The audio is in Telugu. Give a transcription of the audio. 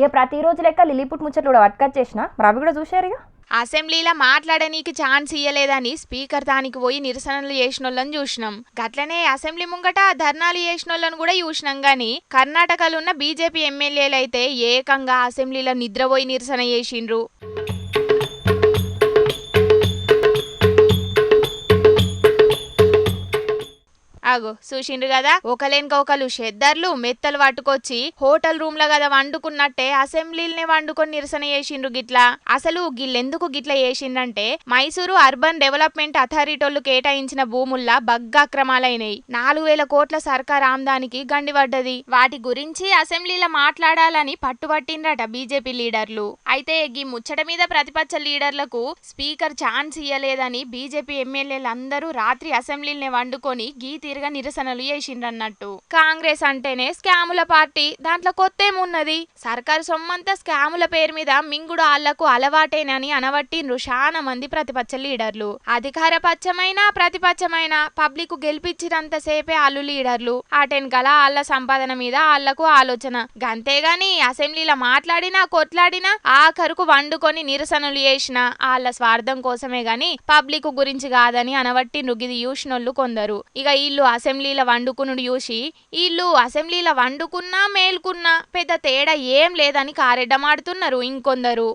ఇక ప్రతిరోజు లెక్క లిలీపుట్ ముచ్చట్లు కూడా పట్టుకొచ్చేసిన మరి అవి కూడా చూశారు ఇక? అసెంబ్లీలో మాట్లాడనీకి ఛాన్స్ ఇయ్యలేదని స్పీకర్ దానికి పోయి నిరసనలు చేసినోళ్ళని చూసినాం. గట్లనే అసెంబ్లీ ముంగట ధర్నాలు చేసినోళ్ళని కూడా చూసినాం గాని కర్ణాటకలో ఉన్న బీజేపీ ఎమ్మెల్యేలు అయితే ఏకంగా అసెంబ్లీలో నిద్రపోయి నిరసన చేసిండ్రు. అగో చూసిండ్రు కదా? ఒకలేనిక ఒకరు షెద్దర్లు మెత్తలు పట్టుకొచ్చి హోటల్ రూమ్లో కదా వండుకున్నట్టే అసెంబ్లీలనే వండుకొని నిరసన చేసిండ్రు గిట్లా. అసలు గిల్లెందుకు గిట్లా చేసిందంటే మైసూరు అర్బన్ డెవలప్మెంట్ అథారిటీలు కేటాయించిన భూముల్లా బగ్గాక్రమాలైనాయి. నాలుగు వేల కోట్ల సర్కార్ ఆమ్దానికి గండిపడ్డది. వాటి గురించి అసెంబ్లీలో మాట్లాడాలని పట్టుబట్టిండ్రట బీజేపీ లీడర్లు. అయితే గి ముచ్చట మీద ప్రతిపక్ష లీడర్లకు స్పీకర్ ఛాన్స్ ఇయ్యలేదని బీజేపీ ఎమ్మెల్యేలందరూ రాత్రి అసెంబ్లీలనే వండుకొని గీ తీరుగా నిరసనలు చేసిండ్రన్నట్టు. కాంగ్రెస్ అంటేనే స్కాముల పార్టీ దాంట్లో కొత్తేమున్నది సర్కారు సొమ్మంతా స్కాముల పేరు మీద మింగుడు ఆళ్ళకు అలవాటేనని అనవట్టిండ్రు చాలా మంది ప్రతిపక్ష లీడర్లు. అధికార పక్షమైన ప్రతిపక్షమైన పబ్లిక్ గెలిపించినంత సేపే ఆళ్ళు లీడర్లు. ఆటెనకల ఆళ్ళ సంపాదన మీద ఆళ్ళకు ఆలోచన. గంతేగాని అసెంబ్లీలో మాట్లాడినా కొట్లాడినా ఆఖరుకు వండుకొని నిరసనలు చేసిన ఆళ్ళ స్వార్థం కోసమే గాని పబ్లిక్ గురించి కాదని అనవట్టి గిది చూసినోళ్ళు కొందరు. ఇక వీళ్ళు అసెంబ్లీలో వండుకునుడు చూసి వీళ్ళు అసెంబ్లీలో వండుకున్నా మేల్కున్నా పెద్ద తేడా ఏం లేదని కారెడ్డమాడుతున్నారు ఇంకొందరు.